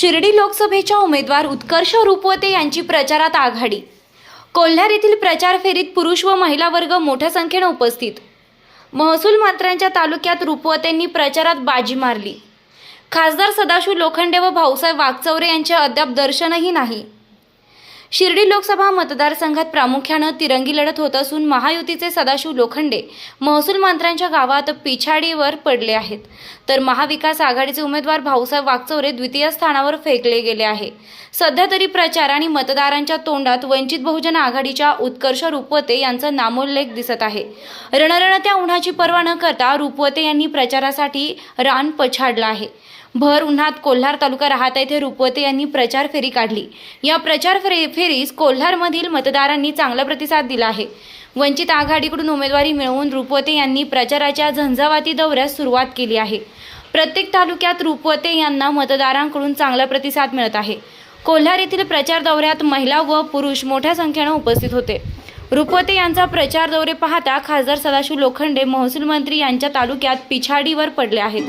शिर्डी लोकसभेच्या उमेदवार उत्कर्ष रुपवते यांची प्रचारात आघाडी. कोल्हार येथील प्रचार फेरीत पुरुष व महिला वर्ग मोठ्या संख्येनं उपस्थित. महसूल मंत्र्यांच्या तालुक्यात रुपवतेंनी प्रचारात बाजी मारली. खासदार सदाशिव लोखंडे व भाऊसाहेब वागचौरे यांचे अद्याप दर्शनही नाही. शिर्डी लोकसभा मतदारसंघात प्रामुख्यानं तिरंगी लढत होत असून महायुतीचे सदाशिव लोखंडे महसूल मंत्र्यांच्या गावात पिछाडीवर पडले आहेत. तर महाविकास आघाडीचे उमेदवार भाऊसाहेब वागचौरे द्वितीय स्थानावर फेकले गेले आहे. सध्या तरी प्रचार आणि मतदारांच्या तोंडात वंचित बहुजन आघाडीच्या उत्कर्ष रुपवते यांचा नामोल्लेख दिसत आहे. रणरणत्या उन्हाची पर्वा न करता रुपवते यांनी प्रचारासाठी रान पछाडलं आहे. भर उन्हात कोल्हार तालुका राहता येथे रुपवते यांनी प्रचार फेरी काढली. या प्रचार फेरी फेरीस कोल्हारमधील मतदारांनी चांगला प्रतिसाद दिला आहे. वंचित आघाडीकडून उमेदवारी मिळवून रुपवते यांनी प्रचाराच्या झंझावाती दौऱ्यास सुरुवात केली आहे. प्रत्येक तालुक्यात रुपवते यांना मतदारांकडून चांगला प्रतिसाद मिळत आहे. कोल्हार येथील प्रचार दौऱ्यात महिला व पुरुष मोठ्या संख्येनं उपस्थित होते. रुपवते यांचा प्रचार दौरे पाहता खासदार सदाशिव लोखंडे महसूल मंत्री यांच्या तालुक्यात पिछाडीवर पडले आहेत.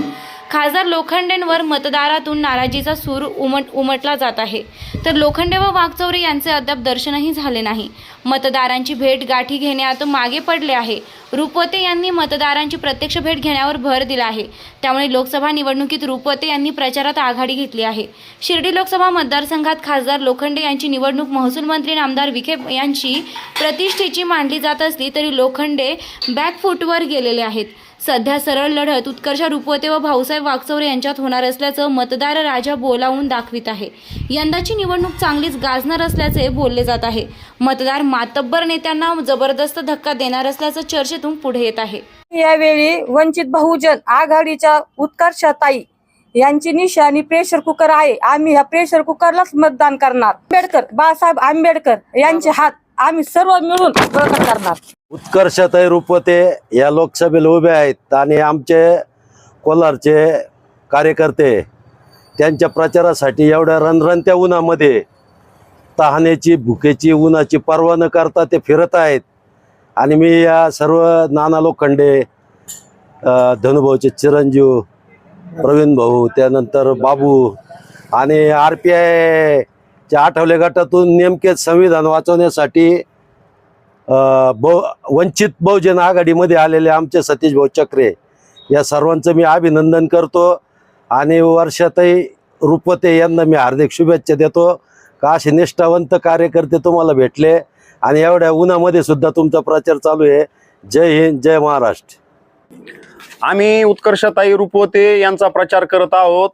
खासदार लोखंडेंवर मतदारातून नाराजीचा सूर उमट उमटला जात आहे. तर लोखंडे व वाघचौरे यांचे अद्याप दर्शनही झाले नाही. मतदारांची भेट गाठी घेण्यात मागे पडले आहे. रुपवते यांनी मतदारांची प्रत्यक्ष भेट घेण्यावर भर दिला आहे. त्यामुळे लोकसभा निवडणुकीत रुपवते यांनी प्रचारात आघाडी घेतली आहे. शिर्डी लोकसभा मतदारसंघात खासदार लोखंडे यांची निवडणूक महसूल मंत्री नामदार विखे यांची प्रतिष्ठेची मांडली जात असली तरी लोखंडे बॅकफूटवर गेलेले आहेत. सध्या सरळ लढत उत्कर्ष रुपवते व भाऊसाहेब वागचौरे यांच्यात होणार असल्याचं मतदार राजा बोलावून दाखवित आहे. यंदाची निवडणूक चांगलीच गाजणार असल्याचे बोलले जात आहे. मतदार मातब्बर नेत्यांना जबरदस्त धक्का देणार असल्याचं चर्चेतून पुढे येत आहे. यावेळी वंचित बहुजन आघाडीच्या उत्कर्षताई यांची निशाणी प्रेशर कुकर आहे. आम्ही ह्या प्रेशर कुकरलाच मतदान करणार. आंबेडकर बाळासाहेब आंबेडकर यांचे हात आम्ही सर्व मिळून बळकट करणार. उत्कर्षताई रुपते या लोकसभेला उभे आहेत आणि आमचे कोलारचे कार्यकर्ते त्यांच्या प्रचारासाठी एवढ्या रणरणत्या उन्हामध्ये तहानेची भुकेची उन्हाची पर्वा न करता ते फिरत आहेत. आणि मी या सर्व नाना लोखंडे धनुभाऊचे चिरंजीव प्रवीण भाऊ त्यानंतर बाबू आणि आर पी आय त्या आठवले गटातून नेमके संविधान वाचवण्यासाठी बहु वंचित बहुजन आघाडीमध्ये आलेले आमचे सतीश भाऊ चक्रे या सर्वांचं मी अभिनंदन करतो. आणि वर्षातही रुपते यांना मी हार्दिक शुभेच्छा देतो. का असे निष्ठावंत कार्यकर्ते तुम्हाला भेटले. आणि एवढ्या उन्हामध्ये सुद्धा तुमचा प्रचार चालू आहे. जय हिंद जय महाराष्ट्र. आम्ही उत्कर्षताई रुपवते यांचा प्रचार करत आहोत.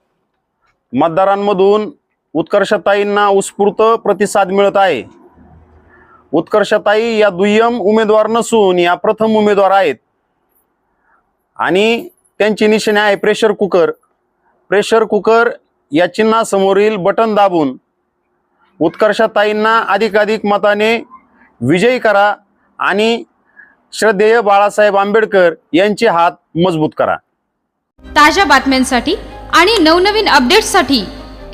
मतदारांमधून उत्कर्षताईंना उत्स्फूर्त प्रतिसाद मिळत आहे. उत्कर्षताई या दुय्यम उमेदवार नसून या प्रथम उमेदवार आहेत. आणि त्यांची निशाणी आहे प्रेशर कुकर. प्रेशर कुकर या चिन्हासमोरील बटन दाबून उत्कर्षताईंना अधिकाधिक मताने विजयी करा आणि श्रद्धेय बाळासाहेब आंबेडकर यांचे हात मजबूत करा. ताज्या बातम्यांसाठी आणि नवनवीन अपडेट्ससाठी